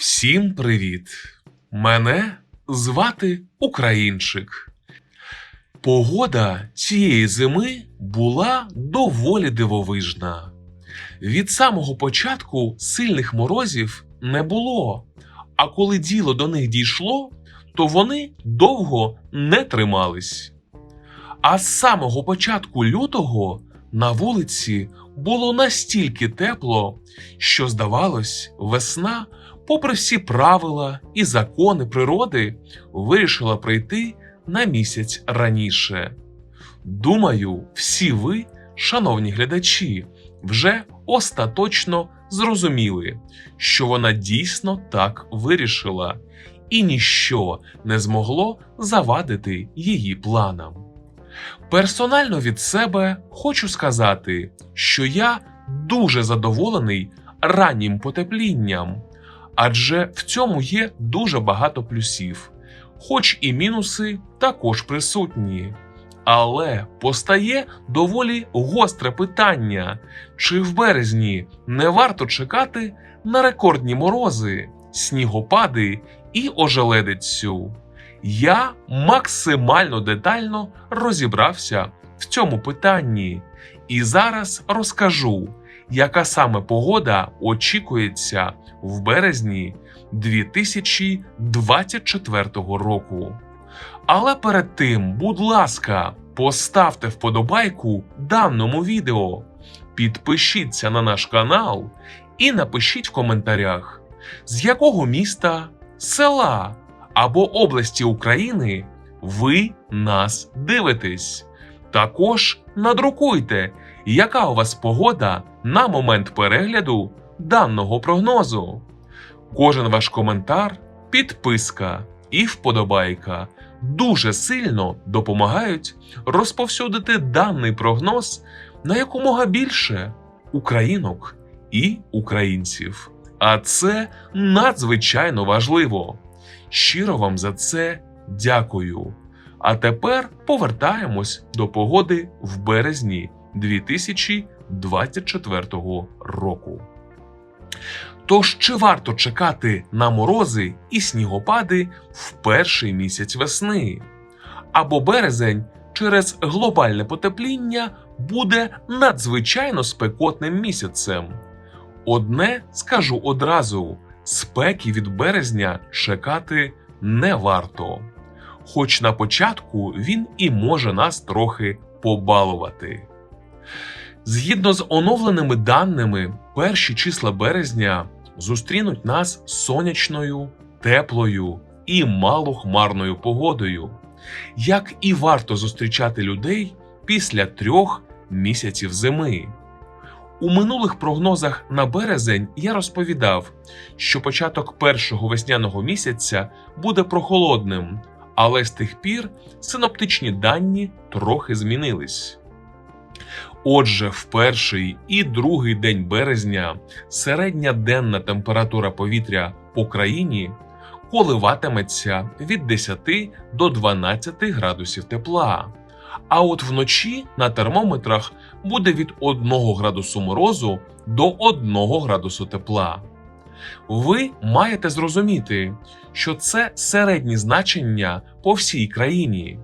Всім привіт! Мене звати Українчик. Погода цієї зими була доволі дивовижна. Від самого початку сильних морозів не було, а коли діло до них дійшло, то вони довго не тримались. А з самого початку лютого на вулиці було настільки тепло, що, здавалось, весна, попри всі правила і закони природи, вирішила прийти на місяць раніше. Думаю, всі ви, шановні глядачі, вже остаточно зрозуміли, що вона дійсно так вирішила, і ніщо не змогло завадити її планам. Персонально від себе хочу сказати, що я дуже задоволений раннім потеплінням, адже в цьому є дуже багато плюсів, хоч і мінуси також присутні. Але постає доволі гостре питання: чи в березні не варто чекати на рекордні морози, снігопади і ожеледицю? Я максимально детально розібрався в цьому питанні і зараз розкажу, яка саме погода очікується в березні 2024 року. Але перед тим, будь ласка, поставте вподобайку даному відео, підпишіться на наш канал і напишіть в коментарях, з якого міста, села або області України ви нас дивитесь. Також надрукуйте, яка у вас погода на момент перегляду даного прогнозу. Кожен ваш коментар, підписка і вподобайка дуже сильно допомагають розповсюдити даний прогноз на якомога більше українок і українців. А це надзвичайно важливо. Щиро вам за це дякую. А тепер повертаємось до погоди в березні 2024 року. Тож чи варто чекати на морози і снігопади в перший місяць весни? Або березень через глобальне потепління буде надзвичайно спекотним місяцем? Одне скажу одразу: спеки від березня чекати не варто. Хоч на початку він і може нас трохи побалувати. Згідно з оновленими даними, перші числа березня зустрінуть нас сонячною, теплою і малохмарною погодою, як і варто зустрічати людей після трьох місяців зими. У минулих прогнозах на березень я розповідав, що початок першого весняного місяця буде прохолодним, але з тих пір синоптичні дані трохи змінились. Отже, в перший і другий день березня середня денна температура повітря по країні коливатиметься від 10 до 12 градусів тепла. А от вночі на термометрах буде від 1 градусу морозу до 1 градусу тепла. Ви маєте зрозуміти, що це середні значення по всій країні.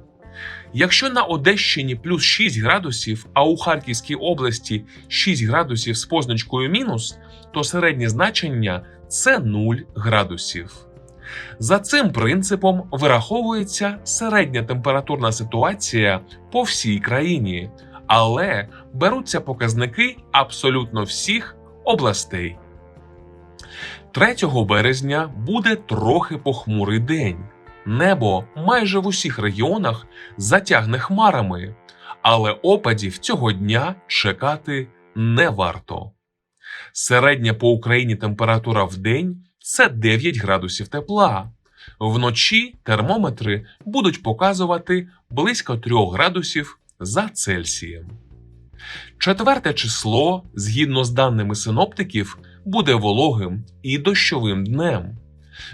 Якщо на Одещині плюс 6 градусів, а у Харківській області 6 градусів з позначкою мінус, то середнє значення це 0 градусів. За цим принципом вираховується середня температурна ситуація по всій країні, але беруться показники абсолютно всіх областей. 3 березня буде трохи похмурий день. Небо майже в усіх регіонах затягне хмарами, але опадів цього дня чекати не варто. Середня по Україні температура в день це 9 градусів тепла. Вночі термометри будуть показувати близько 3 градусів за Цельсієм. Четверте число, згідно з даними синоптиків, буде вологим і дощовим днем.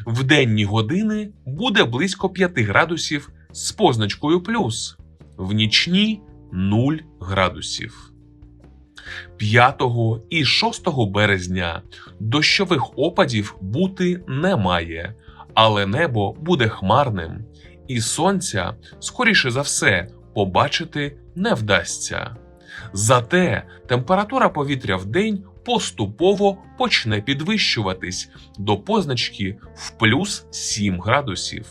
В денні години буде близько 5 градусів з позначкою плюс, в нічні 0 градусів. 5 і 6 березня дощових опадів бути не має, але небо буде хмарним, і сонця, скоріше за все, побачити не вдасться. Зате температура повітря в день поступово почне підвищуватись до позначки в плюс 7 градусів.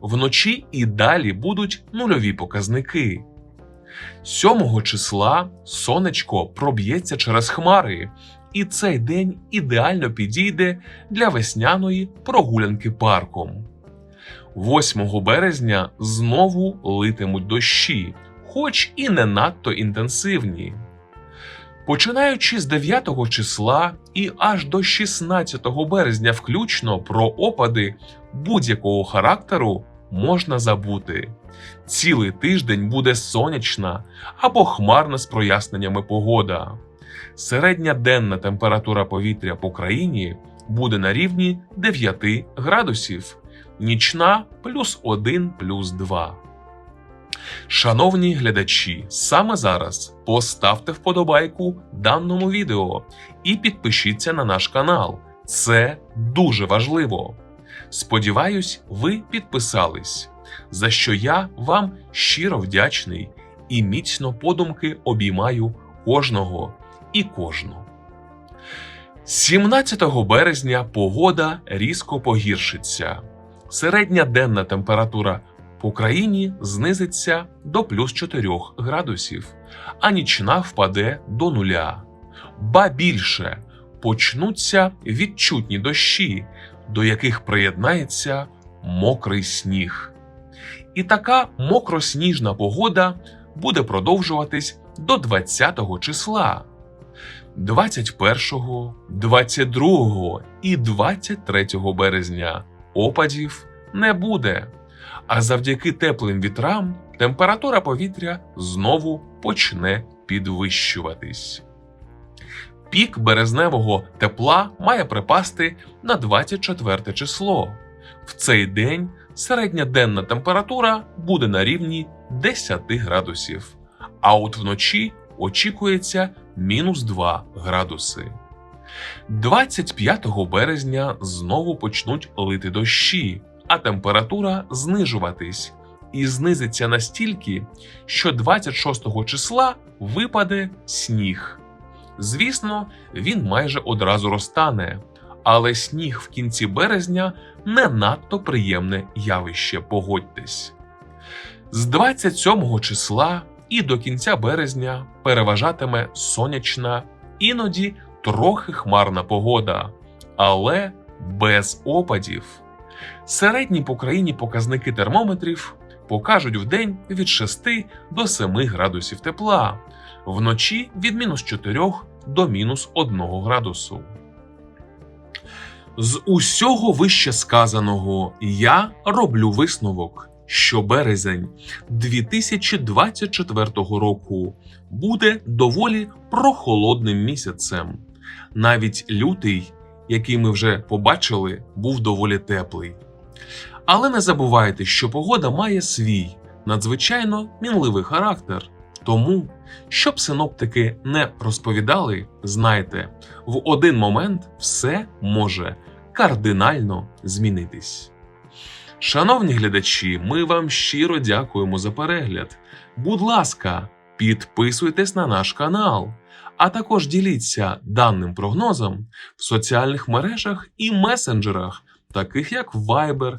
Вночі і далі будуть нульові показники. 7 числа сонечко проб'ється через хмари, і цей день ідеально підійде для весняної прогулянки парком. 8 березня знову литимуть дощі, хоч і не надто інтенсивні. Починаючи з 9 числа і аж до 16 березня включно про опади будь-якого характеру можна забути. Цілий тиждень буде сонячна або хмарна з проясненнями погода. Середня денна температура повітря по країні буде на рівні 9 градусів, нічна плюс 1 плюс 2. Шановні глядачі, саме зараз поставте вподобайку даному відео і підпишіться на наш канал. Це дуже важливо. Сподіваюсь, ви підписались, за що я вам щиро вдячний і міцно подумки обіймаю кожного і кожну. 17 березня погода різко погіршиться. Середня денна температура по країні знизиться до плюс 4 градусів, а нічна впаде до нуля. Ба більше почнуться відчутні дощі, до яких приєднається мокрий сніг. І така мокросніжна погода буде продовжуватись до 20 числа. 21, 22 і 23 березня опадів не буде, а завдяки теплим вітрам температура повітря знову почне підвищуватись. Пік березневого тепла має припасти на 24 число. В цей день середня денна температура буде на рівні 10 градусів, а от вночі очікується мінус 2 градуси. 25 березня знову почнуть лити дощі, а температура знижуватись і знизиться настільки, що 26 числа випаде сніг. Звісно, він майже одразу розтане, але сніг в кінці березня не надто приємне явище, погодьтесь. З 27 числа і до кінця березня переважатиме сонячна, іноді трохи хмарна погода, але без опадів. Середні по країні показники термометрів покажуть в день від 6 до 7 градусів тепла, вночі від мінус 4 до мінус 1 градусу. З усього вище сказаного я роблю висновок, що березень 2024 року буде доволі прохолодним місяцем. Навіть лютий, який ми вже побачили, був доволі теплий. Але не забувайте, що погода має свій надзвичайно мінливий характер. Тому, щоб синоптики не розповідали, знайте, в один момент все може кардинально змінитись. Шановні глядачі, ми вам щиро дякуємо за перегляд. Будь ласка, підписуйтесь на наш канал, а також діліться даним прогнозом в соціальних мережах і месенджерах, таких як Viber,